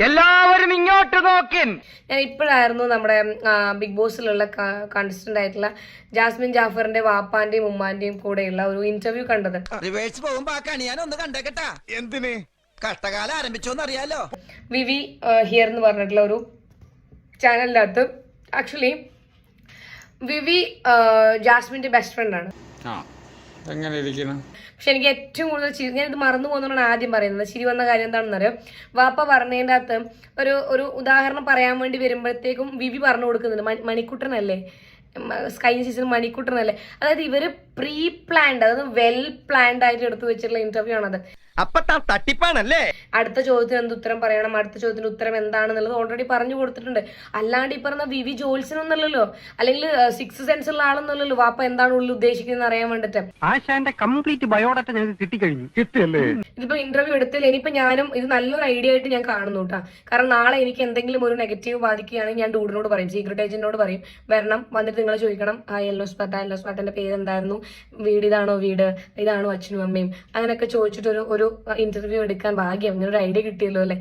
എല്ലാവരും ഇങ്ങോട്ട് നോക്കിൻ. ഞാൻ ഇപ്പോഴായിരുന്നു നമ്മുടെ ബിഗ് ബോസിലുള്ള കണ്ടസ്റ്റന്റ് ആയിട്ടുള്ള ജാസ്മിൻ ജാഫറിന്റെ വാപ്പാന്റെയും ഉമ്മാന്റെയും കൂടെയുള്ള ഒരു ഇന്റർവ്യൂ കണ്ടത്. റിവേഴ്സ് പോകുമ്പോ ഞാൻ ഒന്ന് കണ്ടേക്കട്ടാ. എന്തിന്? കഷ്ടകാലം ആരംഭിച്ചോന്ന് അറിയാലോ വിവി ഹിയർ എന്ന് പറഞ്ഞിട്ടുള്ള ഒരു ചാനലിനകത്ത് ആക്ച്വലി വിവി ജാസ്മിന്റെ ബെസ്റ്റ് ഫ്രണ്ട് ആ. എങ്ങനെ ഇരിക്കണം പക്ഷെ എനിക്ക് ഏറ്റവും കൂടുതൽ ചിരി ഞാൻ ഇത് മറന്നു പോകുന്നതാണ് ആദ്യം പറയുന്നത്. ചിരി വന്ന കാര്യം എന്താണെന്ന് അറിയാം വാപ്പ പറഞ്ഞതിന്റെ അകത്ത് ഒരു ഒരു ഉദാഹരണം പറയാൻ വേണ്ടി വരുമ്പോഴത്തേക്കും വിവി പറഞ്ഞു കൊടുക്കുന്നുണ്ട്. മണി- മണിക്കുട്ടനല്ലേ? സ്കൈ സീസൺ മണിക്കുട്ടനല്ലേ? അതായത് ഇവർ പ്രീ പ്ലാൻഡ് അതായത് വെൽ പ്ലാൻഡ് ആയിട്ട് എടുത്തു വെച്ചിട്ടുള്ള ഇന്റർവ്യൂ ആണത്. അപ്പൊ താൻ തട്ടിപ്പാണല്ലേ? അടുത്ത ചോദ്യത്തിന് എന്ത് ഉത്തരം പറയണം? അടുത്ത ചോദ്യത്തിന് ഉത്തരം എന്താണെന്നുള്ളത് ഓൾറെഡി പറഞ്ഞു കൊടുത്തിട്ടുണ്ട്. അല്ലാണ്ട് ഈ പറഞ്ഞ വിവി എന്നുള്ളല്ലോ അല്ലെങ്കിൽ സിക്സ് സെൻസ് ഉള്ള ആളൊന്നുമല്ലല്ലോ? വാപ്പ എന്താണ് ഉള്ളിൽ ഉദ്ദേശിക്കുന്നത് അറിയാൻ വേണ്ടിട്ട്. ആശാന്റെ കംപ്ലീറ്റ് ബയോഡാറ്റ ഞങ്ങൾക്ക് കിട്ടിക്കഴിഞ്ഞു കിട്ടിയല്ലേ ഇതിപ്പോ ഇന്റർവ്യൂ എടുത്തില്ല. ഇനിയിപ്പോ ഞാനും ഇത് നല്ലൊരു ഐഡിയ ആയിട്ട് ഞാൻ കാണുന്നു കേട്ടാ കാരണം നാളെ എനിക്ക് എന്തെങ്കിലും ഒരു നെഗറ്റീവ് ബാധിക്കുകയാണെങ്കിൽ ഞാൻ ഡൂഡിനോട് പറയും സീക്രട്ട് ഏജന്റിനോട് പറയും. വരണം വന്നിട്ട് നിങ്ങൾ ചോദിക്കണം. ആ യെല്ലോ സ്പാട്ട് ആ യെല്ലോ സ്പാട്ടിന്റെ പേര് എന്തായിരുന്നു വീട് ഇതാണോ വീട് ഇതാണോ അച്ഛനും അമ്മയും? അങ്ങനെയൊക്കെ ചോദിച്ചിട്ട് ഒരു ഒരു ഇന്റർവ്യൂ എടുക്കാൻ ഭാഗ്യം. അങ്ങനെ ഒരു ഐഡിയ കിട്ടിയല്ലോ അല്ലേ?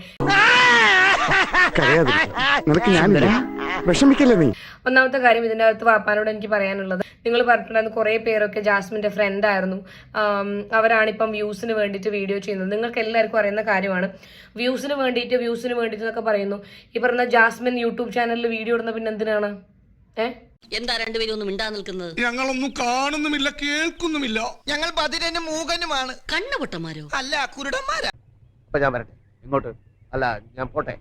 വിഷമിക്കല്ലേ നീ? ഒന്നാമത്തെ കാര്യം ഇതിന്റെ അകത്ത് വാപ്പാനോട് എനിക്ക് പറയാനുള്ളത്. നിങ്ങൾ പറഞ്ഞിട്ടുണ്ടായിരുന്നു കുറേ പേരൊക്കെ ജാസ്മിന്റെ ഫ്രണ്ട് ആയിരുന്നു. അവരാണ് അവരാണിപ്പം വ്യൂസിന് വേണ്ടിയിട്ട് വീഡിയോ ചെയ്യുന്നത്. നിങ്ങൾക്ക് എല്ലാവർക്കും അറിയുന്ന കാര്യമാണ്. വ്യൂസിന് വേണ്ടിയിട്ട് വ്യൂസിന് വേണ്ടിയിട്ട് എന്നൊക്കെ പറയുന്നു. ഈ പറഞ്ഞ ജാസ്മിൻ യൂട്യൂബ് ചാനലിൽ വീഡിയോ ഇടുന്ന പിന്നെ എന്തിനാണ്? എന്താ രണ്ടുപേരും ഒന്നും മിണ്ടാ നിൽക്കുന്നത്? ഞങ്ങളൊന്നും കാണുന്നുമില്ല കേൾക്കുന്നുമില്ല. ഞങ്ങൾ ബദിരനും മൂകനുമാണ്. കണ്ണുപൊട്ടന്മാരോ? അല്ല കുരുടന്മാരാ. അപ്പൊ ഞാൻ വരട്ടെ. ഇങ്ങോട്ട്. അല്ല ഞാൻ പോട്ടെ.